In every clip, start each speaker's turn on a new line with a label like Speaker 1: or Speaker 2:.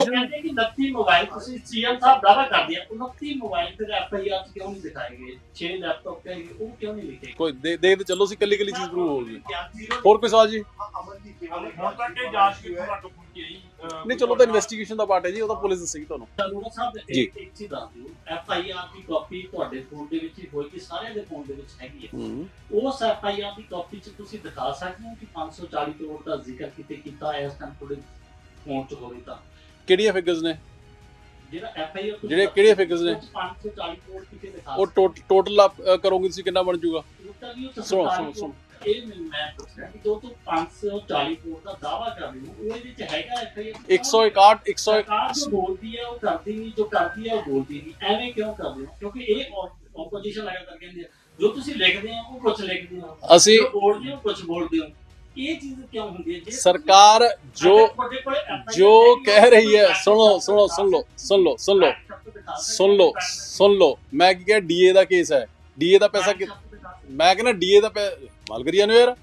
Speaker 1: ਕਹਿੰਦੇ ਕਿ 29 ਮੋਬਾਈਲ ਤੁਸੀਂ ਸੀਐਮ ਸਾਹਿਬ ਦਾਵਾ ਕਰਦੇ ਆ 29 ਮੋਬਾਈਲ ਤੇ ਐਫਆਈਆਰ ਕਿਉਂ ਨਹੀਂ ਦਿਖਾਏ ਗਏ? 6 ਲੈਪਟਾਪ ਤੇ ਉਹ ਕਿਉਂ ਨਹੀਂ ਲਿਖੇ
Speaker 2: ਕੋਈ ਦੇ ਦੇ ਤੇ ਚੱਲੋ ਸੀ ਕੱਲੀ ਕੱਲੀ ਚੀਜ਼ ਪ੍ਰੂਵ ਹੋਊਗੀ ਹੋਰ ਕੋਈ ਸਵਾਲ ਜੀ?
Speaker 3: ਹੁਣ ਤੱਕ ਇਹ ਜਾਂਚ ਕਿੱਥੋਂ ਤੱਕ ਪਹੁੰਚੀ ਹੈ
Speaker 2: ਨਹੀਂ ਚਲੋ ਤਾਂ ਇਨਵੈਸਟੀਗੇਸ਼ਨ ਦਾ ਪਾਰਟ ਹੈ ਜੀ ਉਹ ਤਾਂ ਪੁਲਿਸ ਦੱਸੇਗੀ ਤੁਹਾਨੂੰ।
Speaker 1: ਚਲੂਗਾ ਸਾਹਿਬ। ਇੱਕ ਚੀਜ਼ ਦੱਸ ਦਿਓ। ਐਫਆਈਆਰ ਦੀ ਕਾਪੀ ਤੁਹਾਡੇ ਫੋਨ ਦੇ ਵਿੱਚ ਹੀ ਹੋਏਗੀ ਸਾਰਿਆਂ ਦੇ ਫੋਨ ਦੇ ਵਿੱਚ ਹੈਗੀ ਹੈ।
Speaker 2: ਹੂੰ।
Speaker 1: ਉਸ ਐਫਆਈਆਰ ਦੀ ਕਾਪੀ ਚ ਤੁਸੀਂ ਦਿਖਾ ਸਕਦੇ ਹੋ ਕਿ 540 ਕਰੋੜ ਦਾ ਜ਼ਿਕਰ ਕਿਤੇ ਕੀਤਾ ਹੈ ਇਸ ਟਾਈਮ ਤੁਹਾਡੇ ਫੋਨ ਚ ਹੋਵੇ ਤਾਂ।
Speaker 2: ਕਿਹੜੀਆਂ ਫਿਗਰਸ ਨੇ?
Speaker 1: ਜਿਹੜਾ ਐਫਆਈਆਰ
Speaker 2: ਜਿਹੜੇ ਕਿਹੜੇ figures ਨੇ?
Speaker 1: 540 ਕਰੋੜ ਕਿਤੇ ਦਿਖਾ
Speaker 2: ਉਹ ਟੋਟਲ ਆਪ ਅ, ਕਰੋਗੇ ਤੁਸੀਂ ਕਿੰਨਾ ਬਣ ਜਾਊਗਾ
Speaker 1: ਉੱਤਰ ਵੀ ਉਹ ਤਾਂ
Speaker 2: ਸੁਣੋ,
Speaker 1: ਸਰਕਾਰੀ
Speaker 2: ਸੁਣੋ,
Speaker 1: ਕੋਲ- ਇਹ ਮੈਨੂੰ ਮੈਂ ਪੁੱਛ ਰਿਹਾ ਕਿ ਜੋ ਤੂੰ 540 ਕਰੋੜ ਦਾ ਦਾਵਾ ਕਰ ਰਹੀ ਹੋ ਉਹ ਇਹਦੇ ਚ ਹੈਗਾ ਐਫਆਈਆਰ
Speaker 2: 161 100
Speaker 1: ਸਰਕਾਰ ਜੋ ਬੋਲਦੀ ਹੈ ਉਹ ਕਰਦੀ ਨਹੀਂ ਜੋ ਕਰਦੀ ਹੈ ਉਹ ਬੋਲਦੀ ਨਹੀਂ। ਐਵੇਂ ਕਿਉਂ ਕਰਦੇ ਹੋ? ਕਿਉਂਕਿ ਇਹ ਆਪੋਜੀਸ਼ਨ ਲਗਾਤਾਰ ਕਹਿੰਦੀ ਹੈ ਜੋ ਤੁਸੀਂ ਲਿਖਦੇ ਹੋ ਉਹ ਕੁਝ ਲਿਖਦੇ ਹੋ।
Speaker 2: ਅਸੀਂ
Speaker 1: ਜੋ ਬੋਲਦੇ ਹੋ ਕੁਝ ਬੋਲਦੇ ਹੋ। ਇਹ ਚੀਜ਼ ਕਿਉਂ ਹੁੰਦੀ ਹੈ? ਜੇ
Speaker 2: ਸਰਕਾਰ ਜੋ
Speaker 1: ਅਗਰ ਤੁਹਾਡੇ ਕੋਲ FIR
Speaker 2: ਜੋ ਕਹਿ ਰਹੀ ਹੈ ਸੁਣੋ ਸੁਣੋ ਸੁਣ ਲਓ ਸੁਣ ਲਓ ਸੁਣ ਲਓ ਸੁਣ ਲਓ ਸੁਣ ਲਓ ਮੈਂ ਕੀ ਕਿਹਾ ਡੀਏ ਦਾ ਕੇਸ ਹੈ। ਡੀਏ ਦਾ ਪੈਸਾ ਕਿ ਮੈਂ ਕਹਿੰਦਾ ਡੀਏ ਦਾ ਪੈ ਮਾਲ ਕਰੀਆ ਨੂੰ ਯਾਰ।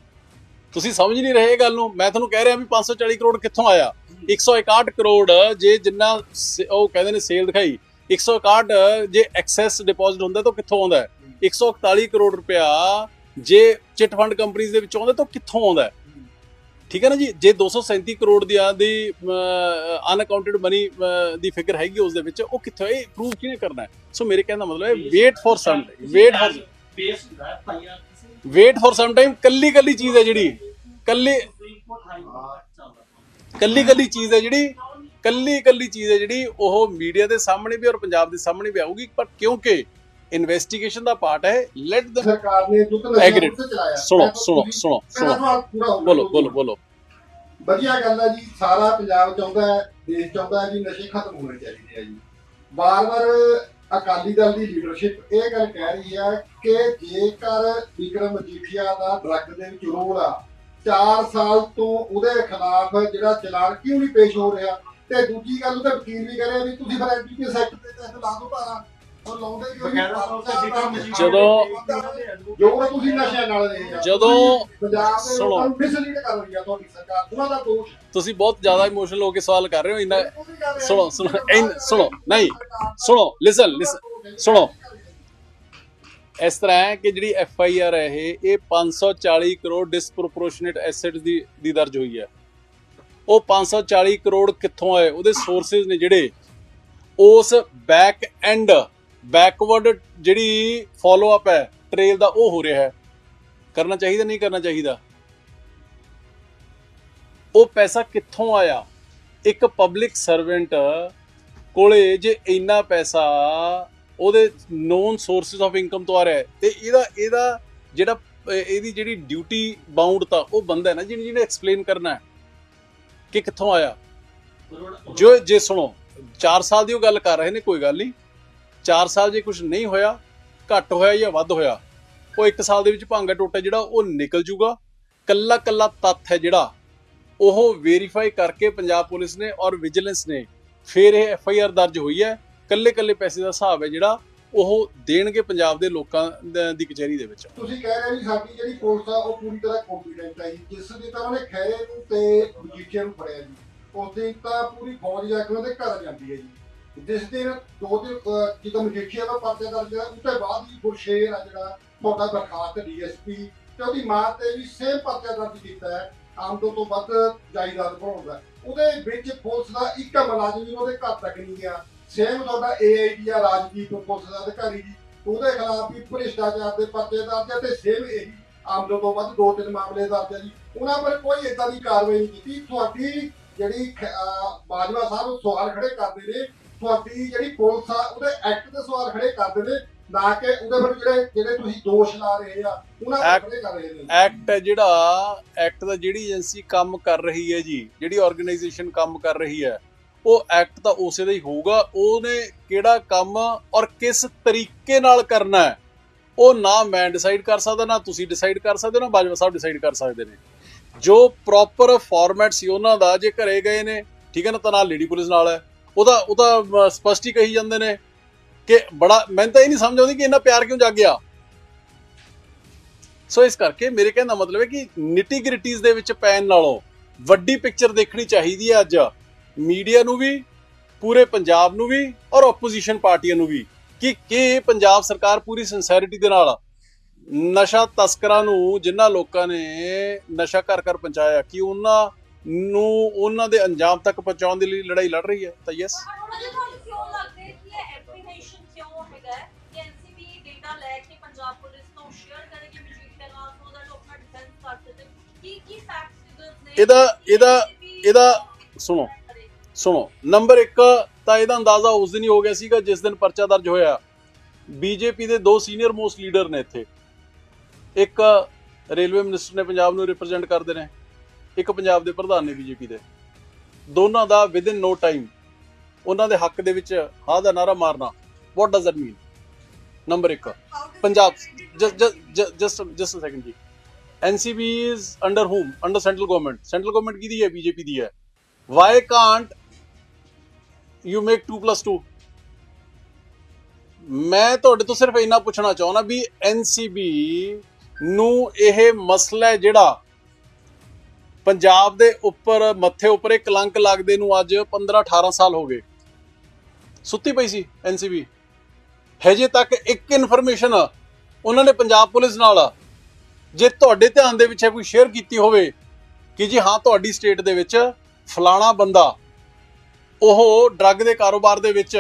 Speaker 2: ਤੁਸੀਂ ਸਮਝ ਨਹੀਂ ਰਹੇ ਇਹ ਗੱਲ ਨੂੰ। ਮੈਂ ਤੁਹਾਨੂੰ ਕਹਿ ਰਿਹਾ ਵੀ 540 ਕਰੋੜ ਕਿੱਥੋਂ ਆਇਆ? 161 ਕਰੋੜ ਜੇ ਜਿੰਨਾ ਸ- ਉਹ ਕਹਿੰਦੇ ਨੇ ਸੇਲ ਦਿਖਾਈ 161 ਜੇ ਐਕਸੈਸ ਡਿਪੋਜ਼ਿਟ ਹੁੰਦਾ ਤਾਂ ਕਿੱਥੋਂ ਆਉਂਦਾ ਹੈ? 141 ਕਰੋੜ ਰੁਪਇਆ ਜੇ ਚਿਟ ਫੰਡ ਕੰਪਨੀਆਂ ਦੇ ਵਿੱਚੋਂ ਆਉਂਦਾ ਤਾਂ ਕਿੱਥੋਂ ਆਉਂਦਾ ਹੈ? ਠੀਕ ਹੈ ਨਾ ਜੀ? ਜੇ 237 ਕਰੋੜ ਦੀ ਆ ਦੀ ਅਨਅਕਾਊਂਟਡ ਮਨੀ ਦੀ ਫਿਗਰ ਹੈਗੀ ਉਸ ਦੇ ਵਿੱਚ ਉਹ ਕਿੱਥੋਂ ਇਹ ਪ੍ਰੂਫ ਕਿਵੇਂ ਕਰਨਾ ਸੋ ਮੇਰੇ ਕਹਿਣ ਦਾ ਮਤਲਬ ਹੈ wait for some wait for wait for some time ਕੱਲੀ ਕੱਲੀ ਚੀਜ਼ ਹੈ ਜਿਹੜੀ ਕੱਲੀ ਕੱਲੀ ਕੱਲੀ ਚੀਜ਼ ਹੈ ਜਿਹੜੀ ਕੱਲੀ ਕੱਲੀ ਚੀਜ਼ ਹੈ ਜਿਹੜੀ ਉਹ ਮੀਡੀਆ ਦੇ ਸਾਹਮਣੇ ਵੀ ਔਰ ਪੰਜਾਬ ਦੇ ਸਾਹਮਣੇ ਵੀ ਆਊਗੀ ਪਰ ਕਿਉਂਕਿ ਇਨਵੈਸਟੀਗੇਸ਼ਨ ਦਾ ਪਾਰਟ ਹੈ। ਲੈਟ ਦ
Speaker 4: ਸਰਕਾਰ ਨੇ. ਵਿਰੁੱਧ ਚਲਾਇਆ।
Speaker 2: ਸੁਣੋ ਸੁਣੋ ਸੁਣੋ ਸੁਣੋ। ਬੋਲੋ ਬੋਲੋ ਬੋਲੋ।
Speaker 4: ਵਧੀਆ ਗੱਲ ਹੈ ਜੀ ਸਾਰਾ ਪੰਜਾਬ ਚਾਹੁੰਦਾ ਹੈ ਦੇਸ਼ ਚਾਹੁੰਦਾ ਹੈ ਵੀ ਨਸ਼ੇ ਖਤਮ ਹੋਣੇ ਚਾਹੀਦੇ ਆ ਜੀ। ਬਾਰ-ਬਾਰ ਅਕਾਲੀ ਦਲ ਦੀ ਲੀਡਰਸ਼ਿਪ ਇਹ ਗੱਲ ਕਹਿ ਰਹੀ ਹੈ ਕਿ ਜੇਕਰ ਵਿਕਰਮ ਮਜੀਠੀਆ ਦਾ ਡਰੱਗ ਦੇ ਵਿੱਚ ਰੋਲ ਆ 4 ਸਾਲ ਤੋਂ ਉਹਦੇ ਖਿਲਾਫ ਜਿਹੜਾ ਚਲਾਨ ਕਿਉਂ ਨਹੀਂ ਪੇਸ਼ ਹੋ ਰਿਹਾ? ਤੇ ਦੂਜੀ ਗੱਲ ਉਹਦੇ ਵਕੀਲ ਵੀ ਕਹਿ ਰਹੇ ਵੀ ਤੁਸੀਂ ਫਿਰ ਐਨਟੀਪੀ ਸੈਕਟ ਦੇ ਤਹਿਤ ਲਾ ਦੋ
Speaker 2: ਜਦੋਂ-
Speaker 4: ਜੋ ਉਹ ਤੁਸੀਂ ਨਸ਼ਿਆਂ ਨਾਲ ਆ
Speaker 2: ਜਦੋਂ-
Speaker 4: ਪੰਜਾਬ ਦੇ
Speaker 2: ਸੁਣੋ।
Speaker 4: ਲੋਕਾਂ ਨੂੰ ਮਿਸਲੀਡ ਕਰ ਰਹੀ ਆ ਤੁਹਾਡੀ ਸਰਕਾਰ ਉਹਨਾਂ ਦਾ ਦੋਸ਼।
Speaker 2: ਤੁਸੀਂ ਬਹੁਤ ਜ਼ਿਆਦਾ ਇਮੋਸ਼ਨਲ ਹੋ ਕੇ ਸਵਾਲ ਕਰ ਰਹੇ ਹੋ ਇੰਨਾ। ਸੁਣੋ ਸੁਣੋ ਇਨ ਸੁਣੋ ਨਹੀਂ ਸੁਣੋ ਲਿਸਨ ਲਿਸਨ ਸੁਣੋ। ਇਸ ਤਰ੍ਹਾਂ ਹੈ ਕਿ ਜਿਹੜੀ ਐਫ ਆਈ ਆਰ ਹੈ ਇਹ ਇਹ 540 ਕਰੋੜ ਡਿਸਪ੍ਰੋਪੋਰਸ਼ਨੇਟ ਐਸੈਟਸ ਦੀ ਦੀ ਦਰਜ ਹੋਈ ਹੈ। ਉਹ 540 ਕਰੋੜ ਕਿੱਥੋਂ ਆਏ? ਉਹਦੇ ਸੋਰਸਸ ਨੇ ਜਿਹੜੇ। ਉਸ ਬੈਕ ਐਂਡ ਬੈਕਵਰਡ ਜਿਹੜੀ ਫਾਲੋ ਅਪ ਹੈ ਟ੍ਰੇਲ ਦਾ ਉਹ ਹੋ ਰਿਹਾ ਹੈ। ਕਰਨਾ ਚਾਹੀਦਾ ਨਹੀਂ ਕਰਨਾ ਚਾਹੀਦਾ? ਉਹ ਪੈਸਾ ਕਿੱਥੋਂ ਆਇਆ? ਇੱਕ ਪਬਲਿਕ ਸਰਵੈਂਟ ਕੋਲੇ ਜੇ ਇੰਨਾ ਪੈਸਾ ਉਹਦੇ ਨੋਨ ਸੋਰਸਸ ਆਫ ਇਨਕਮ ਤੋਂ ਆ ਰਿਹਾ ਹੈ, ਤੇ ਇਹਦਾ ਇਹਦਾ ਜਿਹੜਾ, ਇਹਦੀ ਜਿਹੜੀ ਡਿਊਟੀ ਬਾਉਂਡ ਤਾਂ ਉਹ ਬੰਦਾ ਹੈ ਨਾ ਜਿਹਨੇ ਜਿਹਨੇ ਐਕਸਪਲੇਨ ਕਰਨਾ ਹੈ ਕਿ ਕਿੱਥੋਂ ਆਇਆ। ਜੋ, ਜੇ ਸੁਣੋ 4 ਸਾਲ ਦੀ ਉਹ ਗੱਲ ਕਰ ਰਹੇ ਨੇ, ਕੋਈ ਗੱਲ ਨਹੀਂ। 4 ਸਾਲ ਜੇ ਕੁਝ ਨਹੀਂ ਹੋਇਆ, ਘੱਟ ਹੋਇਆ ਜਾਂ ਵੱਧ ਹੋਇਆ, ਉਹ 1 ਸਾਲ ਦੇ ਵਿੱਚ ਭਾਂਗਾ ਟੋਟਾ ਜਿਹੜਾ ਉਹ ਨਿਕਲ ਜੂਗਾ। ਕੱਲਾ ਕੱਲਾ ਤੱਥ ਹੈ ਜਿਹੜਾ, ਉਹ ਵੈਰੀਫਾਈ ਕਰਕੇ ਪੰਜਾਬ ਪੁਲਿਸ ਨੇ ਔਰ ਵਿਜੀਲੈਂਸ ਨੇ ਫਿਰ ਇਹ ਐਫ ਆਈ ਆਰ ਦਰਜ ਹੋਈ ਹੈ। ਕੱਲੇ ਕੱਲੇ ਪੈਸੇ ਦਾ ਹਿਸਾਬ ਹੈ ਜਿਹੜਾ, ਉਹ ਦੇਣਗੇ ਪੰਜਾਬ ਦੇ ਲੋਕਾਂ ਦੀ ਕਚਹਿਰੀ ਦੇ ਵਿੱਚ।
Speaker 4: ਤੁਸੀਂ ਕਹਿ ਰਹੇ ਵੀ ਸਾਡੀ ਜਿਹੜੀ ਪੁਲਿਸ ਆ, ਉਹ ਪੂਰੀ ਤਰ੍ਹਾਂ ਕੰਪੀਟੈਂਟ ਹੈ ਜਿਸ ਦੀ ਤਰ੍ਹਾਂ ਉਹਨੇ ਖੈਰੇ ਨੂੰ ਤੇ ਮਜੀਠੀਆ ਨੂੰ ਫੜਿਆ ਜੀ। ਉਸ ਦਿਨ ਤਾਂ ਪੂਰੀ ਫੌਜ ਜਾ ਕੇ ਉਹਦੇ ਘਰ ਜਾਂਦੀ ਹੈ ਜੀ। ਜਿਸ ਦਿਨ ਦੋ ਦਿਨ ਜਦੋਂ ਮਜੀਠੀਆ ਦਾ ਪਰਚਾ ਦਰਜ ਹੋਇਆ, ਉਸ ਤੋਂ ਬਾਅਦ ਹੀ ਗੁਰਸ਼ੇਰ ਆ ਜਿਹੜਾ ਤੁਹਾਡਾ ਬਰਖਾਸਤ ਡੀਐਸਪੀ ਤੇ ਉਹਦੀ ਮਾਂ ਤੇ ਵੀ ਸੇਮ ਪਰਚਾ ਦਰਜ ਕੀਤਾ ਹੈ, ਆਮਦਨ ਤੋਂ ਵੱਧ ਜਾਇਦਾਦ ਬਣਾਉਣ ਉਹਦੇ ਵਿੱਚ ਪੁਲਿਸ ਦਾ ਇੱਕ ਮੁਲਾਜ਼ਮ ਵੀ ਉਹਦੇ ਘਰ ਤੱਕ ਨਹੀਂ ਗਿਆ। ਸੇਮ ਤੁਹਾਡਾ ਏਆਈਡੀ ਆ ਰਾਜਦੀਪ ਪੁਲਿਸ ਦਾ ਅਧਿਕਾਰੀ ਜੀ, ਉਹਦੇ ਖਿਲਾਫ ਵੀ ਭ੍ਰਿਸ਼ਟਾਚਾਰ ਦੇ ਪਰਚੇ ਦਰਜ ਹੈ ਤੇ ਸੇਮ ਇਹੀ ਆਮਦਨ ਤੋਂ ਵੱਧ ਦੋ ਤਿੰਨ ਮਾਮਲੇ ਦਰਜ ਹੈ ਜੀ। ਉਹਨਾਂ ਪਰ ਕੋਈ ਏਦਾਂ ਦੀ ਕਾਰਵਾਈ ਨਹੀਂ ਕੀਤੀ। ਤੁਹਾਡੀ ਜਿਹੜੀ ਬਾਜਵਾ ਸਾਹਿਬ ਸਵਾਲ ਖੜੇ ਕਰਦੇ ਨੇ ਤੁਹਾਡੀ ਜਿਹੜੀ ਪੁਲਿਸ ਆ ਉਹਦੇ ਐਕਟ ਦੇ ਸਵਾਲ ਖੜੇ ਕਰਦੇ ਨੇ ਨਾ ਕਿ ਉਹਦੇ ਪਰ ਜਿਹੜੇ ਜਿਹੜੇ ਤੁਸੀਂ ਦੋਸ਼ ਲਾ ਰਹੇ ਆ ਉਹਨਾਂ ਪਰ ਖੜੇ ਕਰ ਰਹੇ ਨੇ।
Speaker 2: ਐਕਟ ਜਿਹੜਾ ਐਕਟ ਦਾ ਜਿਹੜੀ ਏਜੰਸੀ ਕੰਮ ਕਰ ਰਹੀ ਹੈ ਜੀ ਜਿਹੜੀ ਆਰਗੇਨਾਈਜੇਸ਼ਨ ਕੰਮ ਕਰ ਰਹੀ ਹੈ ਉਹ ਐਕਟ ਤਾਂ ਉਸੇ ਦਾ ਹੀ ਹੋਊਗਾ ਉਹਨੇ ਕਿਹੜਾ ਕੰਮ ਔਰ ਕਿਸ ਤਰੀਕੇ ਨਾਲ ਕਰਨਾ ਹੈ ਉਹ ਨਾ ਮੈਂ ਡਿਸਾਈਡ ਕਰ ਸਕਦਾ ਨਾ ਤੁਸੀਂ ਡਿਸਾਈਡ ਕਰ ਸਕਦੇ ਨਾ ਬਾਜਵਾ ਸਾਹਿਬ ਡਿਸਾਈਡ ਕਰ ਸਕਦੇ ਨੇ। ਜੋ ਪ੍ਰੋਪਰ ਫਾਰਮੈਟ ਸੀ ਉਹਨਾਂ ਦਾ ਜੇ ਘਰੇ ਗਏ ਨੇ ਠੀਕ ਹੈ ਨਾ ਤਾਂ ਨਾਲ ਲੇਡੀ ਪੁਲਿਸ ਨਾਲ ਹੈ। ਉਹਦਾ ਉਹਦਾ ਸਪਸ਼ਟ ਹੀ ਕਹੀ ਜਾਂਦੇ ਨੇ ਕਿ ਬੜਾ, ਮੈਨੂੰ ਤਾਂ ਇਹ ਨਹੀਂ ਸਮਝ ਆਉਂਦੀ ਕਿ ਇੰਨਾ ਪਿਆਰ ਕਿਉਂ ਜਾਗਿਆ। ਸੋ ਇਸ ਕਰਕੇ ਮੇਰੇ ਕਹਿਣ ਦਾ ਮਤਲਬ ਹੈ ਕਿ ਨਿਟੀ ਗ੍ਰਿਟੀਜ਼ ਦੇ ਵਿੱਚ ਪੈਣ ਨਾਲੋਂ ਵੱਡੀ ਪਿਕਚਰ ਦੇਖਣੀ ਚਾਹੀਦੀ ਹੈ ਅੱਜ। ਮੀਡੀਆ ਨੂੰ ਵੀ, ਪੂਰੇ ਪੰਜਾਬ ਨੂੰ ਵੀ ਔਰ ਆਪੋਜੀਸ਼ਨ ਪਾਰਟੀਆਂ ਨੂੰ ਵੀ ਕਿ ਕਿ ਪੰਜਾਬ ਸਰਕਾਰ ਪੂਰੀ ਸਿੰਸੈਰਿਟੀ ਦੇ ਨਾਲ ਨਸ਼ਾ ਤਸਕਰਾਂ ਨੂੰ ਜਿਨ੍ਹਾਂ ਲੋਕਾਂ ਨੇ ਨਸ਼ਾ ਘਰ ਘਰ ਪਹੁੰਚਾਇਆ, ਕਿ ਉਹਨਾਂ ਨੂੰ ਉਹਨਾਂ ਦੇ ਅੰਜਾਮ ਤੱਕ ਪਹੁੰਚਾਉਣ ਦੇ ਲਈ ਲੜਾਈ ਲੜ ਰਹੀ ਹੈ ਤਾਂ ਯੈਸ
Speaker 5: ਅਜੇ ਤੁਹਾਨੂੰ ਕਿਉਂ ਲੱਗਦਾ ਹੈ ਕਿ ਇਹ ਐਪਰੀਹੈਂਸ਼ਨ ਕਿਉਂ ਹੈਗਾ ਹੈ? ਕਿ ਐਨਸੀਬੀ ਡੇਟਾ ਲੈ ਕੇ ਪੰਜਾਬ ਪੁਲਿਸ ਤੋਂ ਸ਼ੇਅਰ ਕਰੇਗੀ ਮਜੀਠੀਆ ਨਾਲ ਸੋ ਦੈਟ ਉਹ ਆਪਣਾ ਡਿਫੈਂਸ ਕਰ ਸਕੇ ਕੀ ਕੀ ਫੈਕਟਸ ਫਿਗਰਸ ਨੇ?
Speaker 2: ਇਹਦਾ- ਇਹਦਾ- ਇਹਦਾ- ਸੁਣੋ। ਸੁਣੋ ਨੰਬਰ 1 ਤਾਂ ਇਹਦਾ ਅੰਦਾਜ਼ਾ ਉਸ ਦਿਨ ਹੀ ਹੋ ਗਿਆ ਸੀਗਾ ਜਿਸ ਦਿਨ ਪਰਚਾ ਦਰਜ ਹੋਇਆ। ਬੀਜੇਪੀ ਦੇ ਦੋ ਸੀਨੀਅਰ ਮੋਸਟ ਲੀਡਰ ਨੇ ਇੱਥੇ। ਇੱਕ ਰੇਲਵੇ ਮਿਨਿਸਟਰ ਨੇ ਪੰਜਾਬ ਨੂੰ ਰਿਪਰੈਜ਼ੈਂਟ ਕਰਦੇ ਨੇ। ਇੱਕ ਪੰਜਾਬ ਦੇ ਪ੍ਰਧਾਨ ਨੇ ਬੀਜੇਪੀ ਦੇ। ਦੋਨਾਂ ਦਾ ਵਿਦਿਨ ਨੋ ਟਾਈਮ ਉਹਨਾਂ ਦੇ ਹੱਕ ਦੇ ਵਿੱਚ ਹਾਂ ਦਾ ਨਾਰਾ ਮਾਰਨਾ what does that mean number 1 Punjab just just just a second ji. NCB is under whom under central government central government ਕਿਹਦੀ ਹੈ? ਬੀਜੇਪੀ ਦੀ ਹੈ। ਵਾਈ ਕਾਂਟ ਯੂ ਮੇਕ 2 2 ਮੈਂ ਤੁਹਾਡੇ ਤੋਂ ਸਿਰਫ ਇੰਨਾ ਪੁੱਛਣਾ ਚਾਹੁੰਦਾ ਵੀ ਐਨਸੀਬੀ ਨੂੰ ਇਹ ਮਸਲਾ ਜਿਹੜਾ ਪੰਜਾਬ ਦੇ ਉੱਪਰ, ਮੱਥੇ ਉੱਪਰ ਇਹ ਕਲੰਕ ਲੱਗਦੇ ਨੂੰ ਅੱਜ 15 18 ਸਾਲ ਹੋ ਗਏ। ਸੁੱਤੀ ਪਈ ਸੀ ਐਨਸੀਬੀ ਹਜੇ ਤੱਕ ਇੱਕ ਇਨਫੋਰਮੇਸ਼ਨ ਉਹਨਾਂ ਨੇ ਪੰਜਾਬ ਪੁਲਿਸ ਨਾਲ, ਜੇ ਤੁਹਾਡੇ ਧਿਆਨ ਦੇ ਵਿੱਚ ਕੋਈ ਸ਼ੇਅਰ ਕੀਤੀ ਹੋਵੇ ਕਿ ਜੀ ਹਾਂ, ਤੁਹਾਡੀ ਸਟੇਟ ਦੇ ਵਿੱਚ ਫਲਾਣਾ ਬੰਦਾ, ਉਹ ਡਰੱਗ ਦੇ ਕਾਰੋਬਾਰ ਦੇ ਵਿੱਚ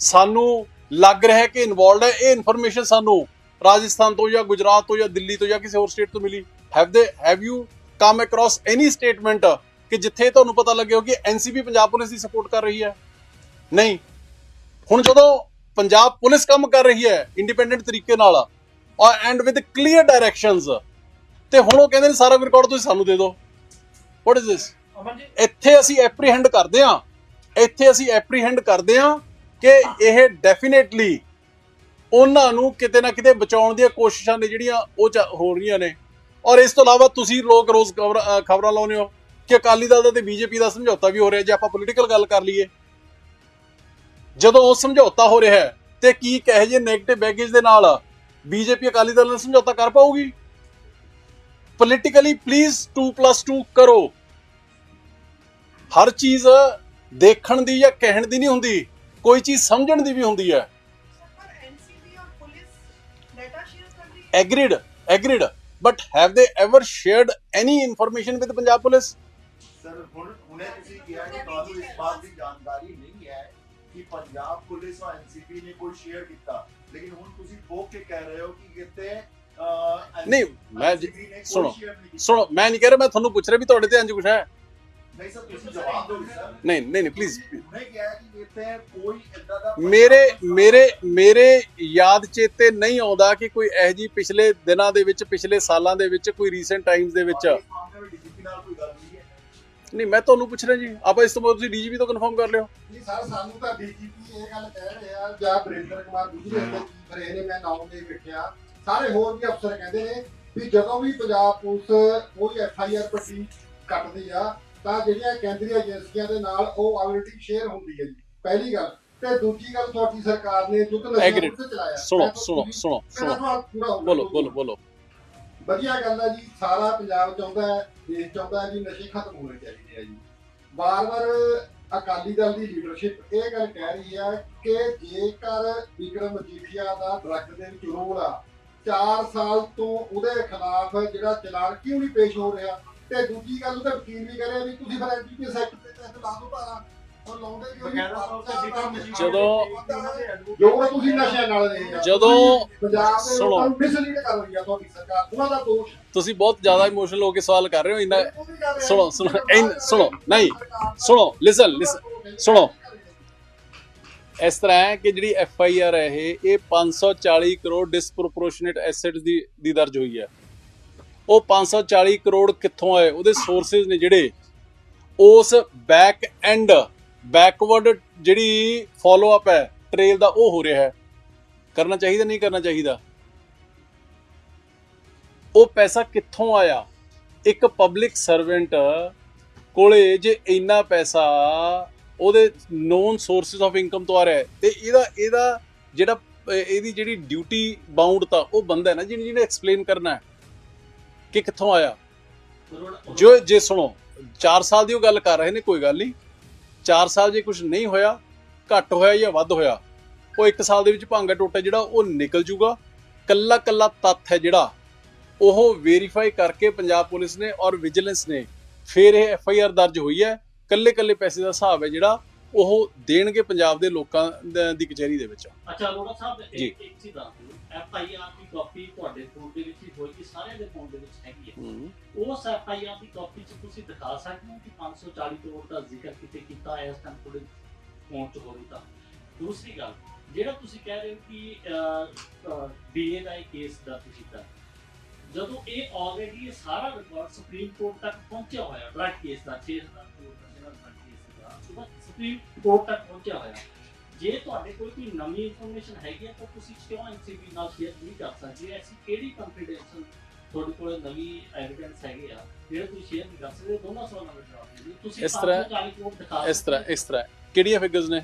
Speaker 2: ਸਾਨੂੰ ਲੱਗ ਰਿਹਾ ਕਿ ਇਨਵੋਲਡ ਹੈ। ਇਹ ਇਨਫੋਰਮੇਸ਼ਨ ਸਾਨੂੰ ਰਾਜਸਥਾਨ ਤੋਂ ਜਾਂ ਗੁਜਰਾਤ ਤੋਂ ਜਾਂ ਦਿੱਲੀ ਤੋਂ ਜਾਂ ਕਿਸੇ ਹੋਰ ਸਟੇਟ ਤੋਂ ਮਿਲੀ। Have they have you come across any statement ਕਿ ਜਿੱਥੇ ਤੁਹਾਨੂੰ ਪਤਾ ਲੱਗਿਆ ਕਿ ਐਨਸੀਬੀ ਪੰਜਾਬ ਪੁਲਿਸ ਦੀ ਸਪੋਰਟ ਕਰ ਰਹੀ ਹੈ। ਨਹੀਂ। ਹੁਣ ਜਦੋਂ ਪੰਜਾਬ ਪੁਲਿਸ ਕੰਮ ਕਰ ਰਹੀ ਹੈ ਇੰਡੀਪੈਂਡੈਂਟ ਤਰੀਕੇ ਨਾਲ ਔਰ ਐਂਡ ਵਿਦ ਕਲੀਅਰ ਡਾਇਰੈਕਸ਼ਨਸ ਤੇ ਹੁਣ ਉਹ ਕਹਿੰਦੇ ਨੇ ਸਾਰਾ ਰਿਕਾਰਡ ਤੁਸੀਂ ਸਾਨੂੰ ਦੇ ਦਿਓ। ਵਾਟ ਇਜ਼
Speaker 3: ਜੀ।
Speaker 2: ਇੱਥੇ ਅਸੀਂ ਐਪਰੀਹੈਂਡ ਕਰਦੇ ਹਾਂ। ਇੱਥੇ ਅਸੀਂ ਐਪਰੀਹੈਂਡ ਕਰਦੇ ਹਾਂ ਕਿ ਇਹ ਡੈਫੀਨੇਟਲੀ ਉਹਨਾਂ ਨੂੰ ਕਿਤੇ ਨਾ ਕਿਤੇ ਬਚਾਉਣ ਦੀਆਂ ਕੋਸ਼ਿਸ਼ਾਂ ਨੇ ਜਿਹੜੀਆਂ ਉਹ ਹੋ ਰਹੀਆਂ ਨੇ। ਔਰ ਇਸ ਤੋਂ ਇਲਾਵਾ ਤੁਸੀਂ ਲੋਕ ਰੋਜ਼ ਖਬਰਾਂ ਲਾਉਂਦੇ ਹੋ ਕਿ ਅਕਾਲੀ ਦਲ ਦਾ ਤੇ ਬੀਜੇਪੀ ਦਾ ਸਮਝੌਤਾ ਵੀ ਹੋ ਰਿਹਾ ਜੇ ਆਪਾਂ ਪੋਲੀਟੀਕਲ ਗੱਲ ਕਰ ਲਈਏ। ਜਦੋਂ ਉਹ ਸਮਝੌਤਾ ਹੋ ਰਿਹਾ ਤੇ ਕੀ ਕਹੇ ਜੇ ਨੈਗੇਟਿਵ ਬੈਗੇਜ ਦੇ ਨਾਲ ਬੀਜੇਪੀ ਅਕਾਲੀ ਦਲ ਨਾਲ ਸਮਝੌਤਾ ਕਰ ਪਾਊਗੀ? ਪੋਲੀਟੀਕਲੀ ਪਲੀਜ਼ 2+2 ਕਰੋ। ਹਰ ਚੀਜ਼ ਦੇਖਣ ਦੀ ਜਾਂ ਕਹਿਣ ਦੀ ਨਹੀਂ ਹੁੰਦੀ ਕੋਈ ਚੀਜ਼ ਸਮਝਣ ਦੀ ਵੀ ਹੁੰਦੀ ਹੈ। Agreed agreed but have they ever shared any information with Punjab police
Speaker 6: sir ਹੁਣ ਹੁਣੇ ਤੁਸੀਂ ਕਿਹਾ ਕਿ ਤੁਹਾਨੂੰ ਇਸ ਬਾਤ ਦੀ ਜਾਣਕਾਰੀ ਨਹੀਂ ਹੈ ਕਿ ਪੰਜਾਬ ਪੁਲਿਸ ਔਰ ਐਨਸੀਪੀ ਨੇ ਕੋਈ ਸ਼ੇਅਰ ਕੀਤਾ। ਲੇਕਿਨ ਹੁਣ ਤੁਸੀਂ ਠੋਕ ਕੇ ਕਹਿ ਰਹੇ ਹੋ ਕਿ ਕਿਤੇ
Speaker 2: ਨਹੀਂ, ਮੈਂ ਸੁਣੋ। ਸੁਣੋ ਮੈਂ ਨਹੀਂ ਕਹਿ ਰਿਹਾ ਮੈਂ ਤੁਹਾਨੂੰ ਪੁੱਛ ਰਿਹਾ ਵੀ ਤੁਹਾਡੇ ਤੇ ਇੰਜ ਕੁਛ ਹੈ।
Speaker 6: ਨਹੀਂ ਸਰ ਤੁਸੀਂ ਜਵਾਬ ਦਿਓ ਸਰ।
Speaker 2: ਨਹੀਂ ਨਹੀਂ ਨਹੀਂ ਪਲੀਜ਼
Speaker 6: ਹੁਣੇ ਕਿਹਾ ਕਿ ਇੱਥੇ ਕੋਈ ਏਦਾਂ ਦਾ
Speaker 2: ਮੇਰੇ ਮੇਰੇ ਮੇਰੇ ਯਾਦ ਚੇਤੇ ਨਹੀਂ ਆਉਂਦਾ ਕਿ ਕੋਈ ਇਹੋ ਜੀ ਪਿਛਲੇ ਦਿਨਾਂ ਦੇ ਵਿੱਚ ਪਿਛਲੇ ਸਾਲਾਂ ਦੇ ਵਿੱਚ ਕੋਈ ਰੀਸੈਂਟ ਟਾਈਮਸ ਦੇ ਵਿੱਚ।
Speaker 6: ਡੀਜੀਪੀ ਨਾਲ ਕੋਈ ਗੱਲ ਨਹੀਂ ਹੈ।
Speaker 2: ਨਹੀਂ ਮੈਂ ਤੁਹਾਨੂੰ ਪੁੱਛ ਰਿਹਾ ਜੀ। ਆਪਾਂ ਇਸ ਤੋਂ ਬਾਅਦ ਤੁਸੀਂ ਡੀਜੀਪੀ ਤੋਂ ਕਨਫਰਮ ਕਰ ਲਿਓ।
Speaker 4: ਜੀ ਸਰ ਸਾਨੂੰ ਤਾਂ ਡੀਜੀਪੀ ਇਹ ਗੱਲ ਕਹਿ ਰਹੇ ਆ ਜਾਂ ਬਰਿੰਦਰ ਕੁਮਾਰ ਦੂਜੇ ਦੇ ਚੀਫ ਰਹੇ ਨੇ ਮੈਂ ਨਾਮ ਦੇ ਵੇਖਿਆ। ਸਾਰੇ ਹੋਰ ਵੀ ਅਫਸਰ ਕਹਿੰਦੇ ਨੇ ਵੀ ਜਦੋਂ ਵੀ ਪੰਜਾਬ ਪੁਲਿਸ ਕੋਈ ਐਫ ਆਈ ਆਰ ਪੱਟੀ ਕੱਟਦੀ ਆ ਤਾਂ ਜਿਹੜੀਆਂ ਕੇਂਦਰੀ ਏਜੰਸੀਆਂ ਦੇ ਨਾਲ ਉਹ ਆਬਿਲਿਟੀ ਸ਼ੇਅਰ ਹੁੰਦੀ ਹੈ ਜੀ। ਪਹਿਲੀ ਗੱਲ। ਤੇ ਦੂਜੀ ਗੱਲ ਤੁਹਾਡੀ ਸਰਕਾਰ ਨੇ ਨਸ਼ਿਆਂ
Speaker 2: Agreed.
Speaker 4: ਵਿਰੁੱਧ ਚਲਾਇਆ।
Speaker 2: ਸੁਣੋ ਸੁਣੋ ਸੁਣੋ ਸੁਣੋ। ਬੋਲੋ ਬੋਲੋ ਬੋਲੋ।
Speaker 4: ਵਧੀਆ ਗੱਲ ਹੈ ਜੀ ਸਾਰਾ ਪੰਜਾਬ ਚਾਹੁੰਦਾ ਹੈ ਦੇਸ਼ ਚਾਹੁੰਦਾ ਹੈ ਵੀ ਨਸ਼ੇ ਖਤਮ ਹੋਣੇ ਚਾਹੀਦੇ ਆ ਜੀ। ਵਾਰ-ਵਾਰ ਅਕਾਲੀ ਦਲ ਦੀ ਲੀਡਰਸ਼ਿਪ ਇਹ ਗੱਲ ਕਹਿ ਰਹੀ ਹੈ ਕਿ ਜੇਕਰ ਵਿਕਰਮ ਮਜੀਠੀਆ ਦਾ ਡਰੱਗ ਦੇ ਵਿੱਚ ਰੋਲ ਆ 4 ਸਾਲ ਤੋਂ ਉਹਦੇ ਖਿਲਾਫ ਜਿਹੜਾ ਚਲਾਨ ਕਿਉਂ ਨਹੀਂ ਪੇਸ਼ ਹੋ ਰਿਹਾ? ਤੇ ਦੂਜੀ ਗੱਲ ਉਹਦਾ ਵਕੀਲ ਵੀ ਕਹ ਰਿਹਾ ਵੀ ਤੁਸੀਂ ਫਿਰ ਐਨਜੀਪੀ ਐਕਟ ਦੇ ਤਹਿਤ ਲਾ ਦੋ ਧਾਰਾ ਉਹ ਲਾਉਂਦੇ ਕਿਉਂ ਨਹੀਂ
Speaker 3: ਬਕਾਇਦਾ ਤੌਰ ਤੇ ਵਿਕਰਮ ਮਜੀਠੀਆ
Speaker 2: ਜਦੋਂ-
Speaker 4: ਜੋ ਤੁਸੀਂ ਨਸ਼ਿਆਂ ਨਾਲ ਰਹੇ ਆ।
Speaker 2: ਜਦੋਂ-
Speaker 4: ਪੰਜਾਬ ਦੇ
Speaker 2: ਸੁਣੋ।
Speaker 4: ਲੋਕਾਂ ਨੂੰ ਮਿਸਲੀਡ ਕਰ ਰਹੀ ਆ ਤੁਹਾਡੀ ਸਰਕਾਰ। ਉਹਨਾਂ ਦਾ ਦੋਸ਼
Speaker 2: ਤੁਸੀਂ ਬਹੁਤ ਜ਼ਿਆਦਾ ਇਮੋਸ਼ਨਲ ਹੋ ਕੇ ਸਵਾਲ ਕਰ ਰਹੇ ਹੋ ਇੰਨਾ
Speaker 4: ਉਹ ਵੀ ਕਰ ਰਹੇ ਆ।
Speaker 2: ਸੁਣੋ, ਸੁਣੋ, ਇਨ- ਸੁਣੋ, ਨਹੀਂ, ਸੁਣੋ, listen, ਸੁਣੋ। ਇਸ ਤਰ੍ਹਾਂ ਹੈ ਕਿ ਜਿਹੜੀ ਐਫ ਆਈ ਆਰ ਹੈ ਇਹ ਇਹ 540 ਕਰੋੜ ਡਿਸਪ੍ਰੋਪੋਰਸ਼ਨੇਟ ਐਸੈਟਸ ਦੀ ਦੀ ਦਰਜ ਹੋਈ ਹੈ। ਉਹ 540 ਕਰੋੜ ਕਿੱਥੋਂ ਆਏ? ਉਹਦੇ ਸੋਰਸਸ ਨੇ ਜਿਹੜੇ ਉਸ ਬੈਕ ਐਂਡ ਬੈਕਵਰਡ ਜਿਹੜੀ ਫਾਲੋ ਅਪ ਹੈ ਟ੍ਰੇਲ ਦਾ ਉਹ ਹੋ ਰਿਹਾ ਹੈ। ਕਰਨਾ ਚਾਹੀਦਾ, ਨਹੀਂ ਕਰਨਾ ਚਾਹੀਦਾ? ਉਹ ਪੈਸਾ ਕਿੱਥੋਂ ਆਇਆ? ਇੱਕ ਪਬਲਿਕ ਸਰਵੈਂਟ ਕੋਲੇ ਜੇ ਇੰਨਾ ਪੈਸਾ ਉਹਦੇ ਨੋਨ ਸੋਰਸਸ ਆਫ ਇਨਕਮ ਤੋਂ ਆ ਰਿਹਾ ਹੈ, ਤੇ ਇਹਦਾ ਇਹਦਾ ਜਿਹੜਾ ਇਹਦੀ ਜਿਹੜੀ ਡਿਊਟੀ ਬਾਉਂਡ ਤਾਂ ਉਹ ਬੰਦਾ ਹੈ ਨਾ, ਜਿਹਨੇ ਜਿਹਨੇ ਐਕਸਪਲੇਨ ਕਰਨਾ ਹੈ। ਕਿ ਕਿੱਥੋਂ ਆਇਆ? ਜੋ ਜੇ ਸੁਣੋ 4 ਸਾਲ ਦੀ ਉਹ ਗੱਲ ਕਰ ਰਹੇ ਨੇ ਕੋਈ ਗੱਲ ਨਹੀਂ। 4 ਸਾਲ ਜੇ ਕੁਝ ਨਹੀਂ ਹੋਇਆ ਘੱਟ ਹੋਇਆ ਜਾਂ ਵੱਧ ਹੋਇਆ ਉਹ 1 ਸਾਲ ਦੇ ਵਿੱਚ ਭਾਂਗਾ ਟੋਟਾ ਜਿਹੜਾ ਉਹ ਨਿਕਲ ਜੂਗਾ। ਕੱਲਾ ਕੱਲਾ ਤੱਥ ਹੈ ਜਿਹੜਾ। ਉਹ ਵੈਰੀਫਾਈ ਕਰਕੇ ਪੰਜਾਬ ਪੁਲਿਸ ਨੇ ਔਰ ਵਿਜੀਲੈਂਸ ਨੇ ਫਿਰ ਇਹ ਐਫ ਆਈ ਆਰ ਦਰਜ ਹੋਈ ਹੈ। ਕੱਲੇ ਕੱਲੇ ਪੈਸੇ ਦਾ ਹਿਸਾਬ ਹੈ ਜਿਹੜਾ ਉਹ ਦੇਣਗੇ ਪੰਜਾਬ ਦੇ ਲੋਕਾਂ ਦ- ਕਚਹਿਰੀ ਦੇ ਵਿੱਚ।
Speaker 1: ਅੱਛਾ ਅਰੋੜਾ ਸਾਹਿਬ। ਇੱਕ ਚੀਜ਼ ਦੱਸ ਦਿਓ। ਐਫ ਆਈ ਆਰ ਦੀ ਕਾਪੀ ਤੁਹਾਡੇ ਫੋਨ ਦੇ ਵਿੱਚ ਹੋਏਗੀ ਸਾਰਿਆਂ ਦੇ ਫੋਨ ਦੇ ਵਿੱਚ ਹੈਗੀ ਹੈ। ਉਸ ਐਫ ਆਈ ਆਰ ਦੀ ਕਾਪੀ ਚ ਤੁਸੀਂ ਦਿਖਾ ਸਕਦੇ ਹੋ ਕਿ 540 ਕਰੋੜ ਦਾ ਜ਼ਿਕਰ ਕਿਤੇ ਕੀਤਾ ਹੈ ਇਸ ਟਾਈਮ ਤੁਹਾਡੇ ਫੋਨ 'ਚ ਹੋਵੇ ਤਾਂ। ਦੂਸਰੀ ਗੱਲ ਜਿਹੜਾ ਤੁਸੀਂ ਕਹਿ ਰਹੇ ਹੋ ਕਿ ਬੀਏ ਦਾ ਇਹ ਕੇਸ ਦਾ ਕੀਤਾ ਜਦੋਂ ਇਹ ਆਲਰੇਡੀ ਸਾਰਾ ਰਿਕਾਰਡ ਸੁਪਰੀਮ ਕੋਰਟ ਤੱਕ ਪਹੁੰਚਿਆ ਹੋਇਆ ਡਰਗ ਕੇਸ ਦਾ 6000 ਕਰੋੜ ਦਾ ਜਿਹੜਾ ਡਰਗ ਕੇਸ ਉਹਦਾ ਸੁਪਰੀਮ ਕੋਰਟ ਤੱਕ ਪਹੁੰਚਿਆ ਹੋਇਆ। ਜੇ ਤੁਹਾਡੇ ਕੋਲ ਕੋਈ ਨਵੀਂ ਇਨਫੋਰਮੇਸ਼ਨ ਹੈਗੀ ਹੈ ਤਾਂ ਤੁਸੀਂ ਕਿਉਂ ਐਨਸੀਬੀ ਨਾਲ ਸ਼ੇਅਰ ਨਹੀਂ ਕਰ ਸਕਦੇ? ਐਸੀ ਕਿਹੜੀ ਕੰਫੀਡੈਂਸ਼ੀਅਲ ਤੁਹਾਡੇ ਕੋਲ ਨਵੀਂ ਐਵੀਡੈਂਸ ਹੈਗੇ ਆ ਜਿਹੜੇ ਤੁਸੀਂ ਸ਼ੇਅਰ ਨਹੀਂ ਕਰ ਸਕਦੇ? ਦੋਨਾਂ ਸਵਾਲਾਂ ਦਾ ਜਵਾਬ ਦੇ ਦਿਓ। ਤੁਸੀਂ
Speaker 2: ਇਸ ਤਰ੍ਹਾਂ-
Speaker 1: 540 ਕਰੋੜ ਦਿਖਾ
Speaker 2: ਇਸ ਤਰ੍ਹਾਂ ਇਸ ਤਰ੍ਹਾਂ। ਕਿਹੜੀਆਂ ਫਿਗਰਸ ਨੇ?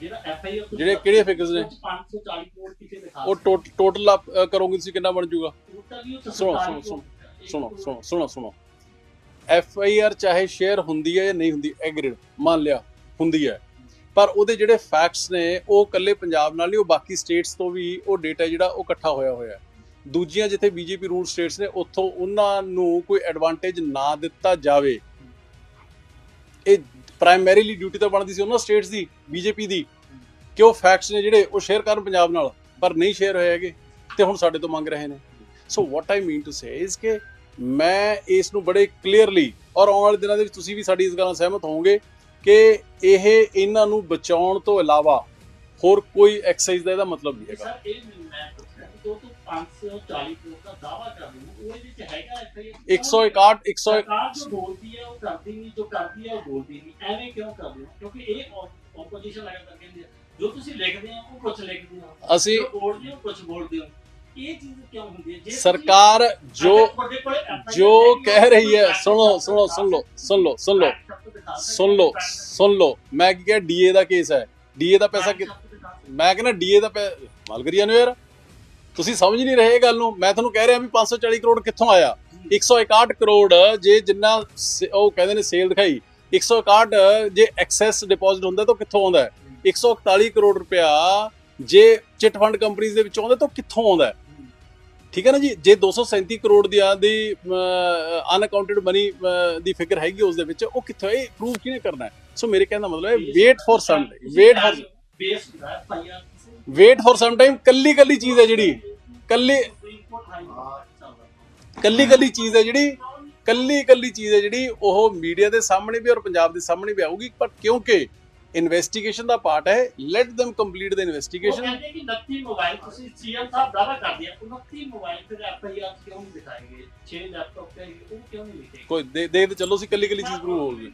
Speaker 1: ਜਿਹੜਾ ਐਫ ਆਈ ਆਰ
Speaker 2: ਜਿਹੜੇ ਕਿਹੜੇ figures ਨੇ?
Speaker 1: 540 ਕਰੋੜ ਕਿਤੇ ਦਿਖਾ
Speaker 2: ਉਹ ਟੋਟਲ ਕਰੋਗੇ ਤੁਸੀਂ ਕਿੰਨਾ ਬਣ
Speaker 1: ਟੋਟਲ
Speaker 2: ਸੁਣੋ, ਸੁਣੋ, ਸੁਣੋ, ਸੁਣੋ ਸੁਣੋ ਸੁਣੋ ਸੁਣੋ। ਐਫ ਆਈ ਆਰ ਚਾਹੇ ਸ਼ੇਅਰ ਹੁੰਦੀ ਹੈ ਜਾਂ ਨਹੀਂ ਹੁੰਦੀ ਐਗਰੀਡ ਮੰਨ ਲਿਆ ਹੁੰਦੀ ਹੈ। ਪਰ ਉਹਦੇ ਜਿਹੜੇ ਫੈਕਟਸ ਨੇ, ਉਹ ਕੱਲੇ ਪੰਜਾਬ ਨਾਲ ਨਹੀਂ, ਉਹ ਬਾਕੀ ਸਟੇਟਸ ਤੋਂ ਵੀ ਉਹ ਡੇਟਾ ਜਿਹੜਾ ਉਹ ਇਕੱਠਾ ਹੋਇਆ ਹੋਇਆ ਹੈ। ਦੂਜੀਆਂ ਜਿੱਥੇ ਬੀਜੇਪੀ ਰੂਲ ਸਟੇਟਸ ਨੇ, ਉੱਥੋਂ ਉਹਨਾਂ ਨੂੰ ਕੋਈ ਐਡਵਾਂਟੇਜ ਨਾ ਦਿੱਤਾ ਜਾਵੇ। ਇਹ ਪ੍ਰਾਇਮਰੀਲੀ ਡਿਊਟੀ ਤਾਂ ਬਣਦੀ ਸੀ ਉਹਨਾਂ ਸਟੇਟਸ ਦੀ ਬੀਜੇਪੀ ਦੀ। ਕਿ ਉਹ ਫੈਕਟਸ ਨੇ ਜਿਹੜੇ, ਉਹ ਸ਼ੇਅਰ ਕਰਨ ਪੰਜਾਬ ਨਾਲ, ਪਰ ਨਹੀਂ ਸ਼ੇਅਰ ਹੋਏ ਹੈਗੇ, ਤੇ ਹੁਣ ਸਾਡੇ ਤੋਂ ਮੰਗ ਰਹੇ ਨੇ। ਸੋ ਵਾਟ ਆਈ ਮੀਨ ਟੂ ਸੇ ਇਸ ਕਿ ਮੈਂ ਇਸ ਨੂੰ ਬੜੇ ਕਲੀਅਰਲੀ ਔਰ ਆਉਣ ਵਾਲੇ ਦਿਨਾਂ ਦੇ ਵਿੱਚ ਤੁਸੀਂ ਵੀ ਸਾਡੀ ਇਸ ਗੱਲ ਨਾਲ ਸਹਿਮਤ ਹੋਵੋਗੇ। ਕਿ ਇਹ ਇਹਨਾਂ ਨੂੰ ਬਚਾਉਣ ਤੋਂ ਇਲਾਵਾ ਹੋਰ ਕੋਈ ਐਕਸਰਸਾਈਜ਼ ਦਾ ਇਹਦਾ ਮਤਲਬ ਨਹੀਂ ਹੈਗਾ।
Speaker 1: ਸਰ ਇਹ ਮੈਂ ਪੁੱਛਿਆ ਕਿ ਜੋ ਤੂੰ 540 ਕਰੋੜ ਦਾ ਦਾਵਾ ਕਰ ਰਹੇ ਹੋ। ਉਹਦੇ ਵਿੱਚ ਹੈਗਾ ਐਫ ਆਈ
Speaker 2: 161 100
Speaker 1: ਸਰਕਾਰ ਜੋ ਬੋਲਦੀ ਹੈ ਉਹ ਕਰਦੀ ਨਹੀਂ ਜੋ ਕਰਦੀ ਹੈ ਉਹ ਬੋਲਦੀ ਨਹੀਂ। ਐਵੇਂ ਕਿਉਂ ਕਰਦੇ ਹੋ? ਕਿਉਂਕਿ ਇਹ ਆਪੋਜੀਸ਼ਨ ਲਗਾਤਾਰ ਕਹਿੰਦੀ ਹੈ ਜੋ ਤੁਸੀਂ ਲਿਖਦੇ ਹੋ ਉਹ ਕੁਝ ਲਿਖਦੇ ਹੋ।
Speaker 2: ਅਸੀਂ
Speaker 1: ਬੋਲਦੇ ਹੋ ਕੁਝ ਬੋਲਦੇ ਹੋ।
Speaker 2: ਸਰਕਾਰ ਜੋ ਜੋ ਕਹਿ ਰਹੀ ਹੈ ਸੁਣੋ ਸੁਣੋ ਸੁਣ ਲਓ ਸੁਣ ਲਓ ਸੁਣ ਲਓ। ਸੁਣ ਲਓ ਸੁਣ ਲਓ, ਮੈਂ ਕੀ ਕਿਹਾ ਡੀਏ ਦਾ ਕੇਸ ਹੈ। ਡੀਏ ਦਾ ਪੈਸਾ ਕਿ- ਮੈਂ ਕਹਿੰਦਾ ਡੀਏ ਦਾ ਪੈ- ਮਾਲ ਕਰੀਆ ਨੂੰ ਯਾਰ। ਤੁਸੀਂ ਸਮਝ ਨਹੀਂ ਰਹੇ ਇਹ ਗੱਲ ਨੂੰ। ਮੈਂ ਤੁਹਾਨੂੰ ਕਹਿ ਰਿਹਾ ਵੀ 540 ਕਰੋੜ ਕਿੱਥੋਂ ਆਇਆ? 161 ਕਰੋੜ ਜੇ ਜਿੰਨਾ ਸ- ਉਹ ਕਹਿੰਦੇ ਨੇ ਸੇਲ ਦਿਖਾਈ। 161 ਜੇ ਐਕਸੈਸ ਡਿਪੋਜ਼ਿਟ ਹੁੰਦਾ ਤਾਂ ਉਹ ਕਿੱਥੋਂ ਆਉਂਦਾ ਹੈ? 141 ਕਰੋੜ ਰੁਪਇਆ ਜੇ ਚਿਟ ਫੰਡ ਕੰਪਨੀਆਂ ਦੇ ਵਿੱਚ ਆਉਂਦਾ ਤਾਂ ਉਹ ਕਿੱਥੋਂ ਆਉਂਦਾ ਹੈ? ਠੀਕ ਹੈ ਨਾ ਜੀ? ਜੇ 237 ਕਰੋੜ ਦੀ ਆ ਦੀ ਮਨੀ ਦੀ ਫਿਗਰ ਹੈਗੀ ਉਸ ਦੇ ਵਿੱਚ, ਉਹ ਕਿੱਥੋਂ, ਇਹ ਪ੍ਰੂਵ ਕਿਹਨੇ ਕਰਨਾ ਸੋ ਮੇਰੇ ਕਹਿਣ ਮਤਲਬ ਹੈ wait for some wait for wait for some time ਕੱਲੀ ਕੱਲੀ ਚੀਜ਼ ਹੈ ਜਿਹੜੀ, ਕੱਲੀ ਕੱਲੀ ਕੱਲੀ ਚੀਜ਼ ਹੈ ਜਿਹੜੀ ਕੱਲੀ ਕੱਲੀ ਚੀਜ਼ ਹੈ ਜਿਹੜੀ, ਉਹ ਮੀਡੀਆ ਦੇ ਸਾਹਮਣੇ ਵੀ ਔਰ ਪੰਜਾਬ ਦੇ ਸਾਹਮਣੇ ਵੀ ਆਊਗੀ, ਪਰ ਕਿਉਂਕਿ ਇਨਵੈਸਟੀਗੇਸ਼ਨ ਦਾ ਪਾਰਟ ਹੈ। ਲੈਟ them ਕੰਪਲੀਟ ਦ
Speaker 1: ਉਹ
Speaker 2: ਇਨਵੈਸਟੀਗੇਸ਼ਨ
Speaker 1: ਕਹਿੰਦੇ ਕਿ 29 ਮੋਬਾਈਲ ਤੁਸੀਂ ਸੀਐਮ ਸਾਹਿਬ ਦਾਵਾ ਕਰਦੇ ਆ 29 ਮੋਬਾਈਲ ਫਿਰ ਐਫਆਈਆਰ ਕਿਉਂ ਨਹੀਂ ਦਿਖਾਏਗੇ? 6 ਲੈਪਟਾਪ ਤੇ ਉਹ ਕਿਉਂ ਨਹੀਂ ਲਿਖੇ
Speaker 2: ਕੋਈ ਦੇ ਦੇ ਤੇ ਚੱਲੋ ਸੀ ਕੱਲੀ ਕੱਲੀ ਚੀਜ਼ ਪ੍ਰੂਵ ਹੋਊਗੀ।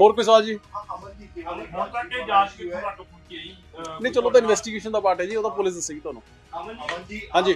Speaker 2: ਹੋਰ ਕੋਈ ਸਵਾਲ ਜੀ?
Speaker 3: ਹੁਣ ਤੱਕ ਇਹ ਜਾਂਚ ਕਿੱਥੋਂ ਤੱਕ ਪਹੁੰਚੀ ਹੈ ਜੀ? ਅਹ
Speaker 2: ਨਹੀਂ ਚਲੋ ਤਾਂ ਇਨਵੈਸਟੀਗੇਸ਼ਨ ਦਾ ਪਾਰਟ ਹੈ ਜੀ ਉਹ ਤਾਂ ਪੁਲਿਸ ਦੱਸੇਗੀ ਤੁਹਾਨੂੰ।
Speaker 1: ਅਮਨ ਜੀ
Speaker 2: ਹਾਂਜੀ।